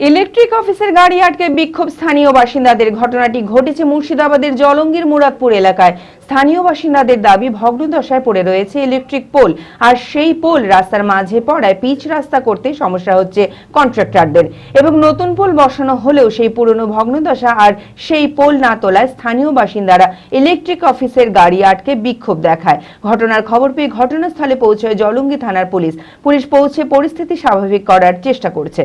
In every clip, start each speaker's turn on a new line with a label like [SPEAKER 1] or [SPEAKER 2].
[SPEAKER 1] Electric অফিসের গাড়ি আটকে বিক্ষোভ স্থানীয় বাসিন্দাদের। ঘটনাটি ঘটেছে মুর্শিদাবাদের জলঙ্গির মুরাদপুর এলাকায়। স্থানীয় বাসিন্দাদের দাবি, ভগ্নদশায় পড়ে রয়েছে ইলেকট্রিক পোল। আর সেই পোল রাস্তার মাঝে পড়ায় পিচ রাস্তা করতে সমস্যা হচ্ছে কন্ট্রাক্টরদের। এবং নতুন পোল বসানো হলেও সেই পুরনো ভগ্নদশা আর সেই পোল না তোলায় স্থানীয় বাসিন্দারা ইলেকট্রিক অফিসের গাড়ি আটকে বিক্ষোভ দেখায়। ঘটনার খবর পেয়ে ঘটনাস্থলে পৌঁছয় জলঙ্গি থানার পুলিশ। পুলিশ পৌঁছে পরিস্থিতি স্বাভাবিক করার চেষ্টা করছে।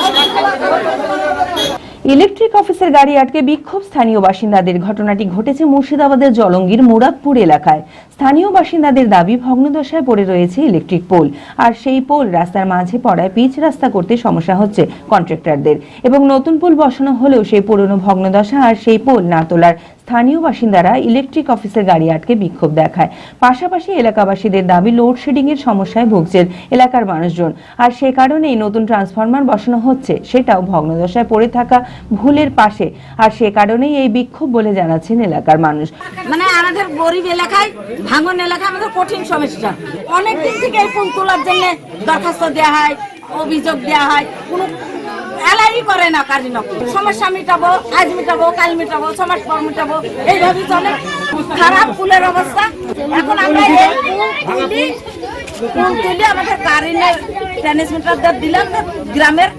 [SPEAKER 1] electric অফিসের গাড়ি আটকে বিক্ষোভ স্থানীয় বাসিন্দাদের। ঘটনাটি ঘটেছে মুর্শিদাবাদের জলঙ্গির মুরাদপুর এলাকায়। স্থানীয় বাসিন্দাদের দাবি, ভগ্নদশায় পড়ে রয়েছে ইলেকট্রিক পোল। আর সেই পোল রাস্তার মাঝে পড়ায় পিচ রাস্তা করতে সমস্যা হচ্ছে কন্ট্রাক্টরদের। এবং নতুন পোল বসানো হলেও সেই পুরনো ভগ্নদশা আর সেই পোল না তোলার স্থানীয় বাসিন্দারা ইলেকট্রিক অফিসের গাড়ি আটকে বিক্ষোভ দেখায়। পাশাপাশি এলাকাবাসীদের দাবি লোডশেডিং এর সমস্যায় ভুগছেন এলাকার মানুষজন। আর সে কারণেই নতুন ট্রান্সফরমার বসানো হচ্ছে, সেটাও ভগ্নদশায় পড়ে থাকা ভুলের পাশে। আর সে কারণেই এই বিক্ষোভ বলে জানাচ্ছেন এলাকার মানুষ।
[SPEAKER 2] মানে আমাদের গরিব এলাকায়, ভাঙন এলাকায় আমাদের কঠিন সমস্যা। অনেক দিন থেকে এই ফুল তোলার জন্য দরখাস্ত দেওয়া হয়, অভিযোগ দেওয়া হয়। কোনো এলাই করে না কাজী সমস্যা মিটাবো আজ মিটাবো কাল মিটাবো ছমাস পর মিটাবো এইভাবে চলে। খারাপ ফুলের অবস্থা। এখন আমরা এই তুলি ফুল তুলি আমাদের কারেন্টের ট্রান্সমিটার দিলাম গ্রামের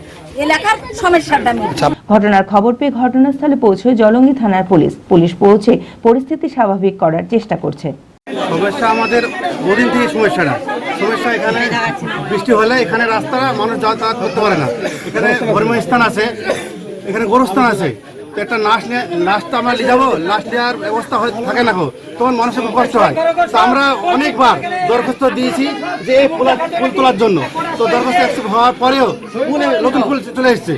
[SPEAKER 2] এলাকার সমস্যাটা মিটবে
[SPEAKER 1] ঘটনার খবর পেয়ে ঘটনাস্থলে পৌঁছয় জলঙ্গি থানার পুলিশ। পুলিশ পৌঁছে পরিস্থিতি স্বাভাবিক করার চেষ্টা করছে।
[SPEAKER 3] সমস্যা আমাদের বহুদিন থেকে সমস্যাটা সমস্যা এখানে। বৃষ্টি হলে এখানে রাস্তা মানুষ যাতায়াত করতে পারে না। এখানে ধর্মীয় স্থান আছে, এখানে গোরস্থান আছে। তো একটা নাচ নিয়ে নাচটা আমরা নিয়ে যাব। নাচ নেওয়ার ব্যবস্থা হয় থাকে না তখন মানুষের কষ্ট হয়। তো আমরা অনেকবার দরখাস্ত দিয়েছি যে এই ফুল ফুল তোলার জন্য। তো দরখাস্ত অ্যাকসেপ্ট হওয়ার পরেও ফুলে নতুন ফুল চলে এসছে।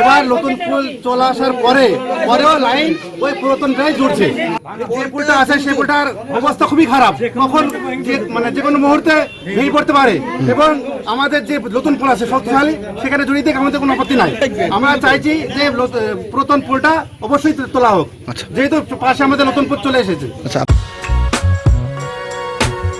[SPEAKER 3] এবার নতুন ফুল চলে আসার পরে পরেও লাইন ওই পুরাতনটাই জুড়ছে। যে পুলটা আছে সেই পুলটার অবস্থা খুবই খারাপ। কখন মানে যে কোনো মুহূর্তে ভেঙে পড়তে পারে। এবং আমাদের যে নতুন পুল আছে শক্তিশালী সেখানে জড়িয়ে থেকে আমাদের কোনো আপত্তি নাই। আমরা চাইছি যে পুরাতন পুলটা অবশ্যই তোলা হোক। যেহেতু পাশে আমাদের নতুন পুল চলে এসেছে।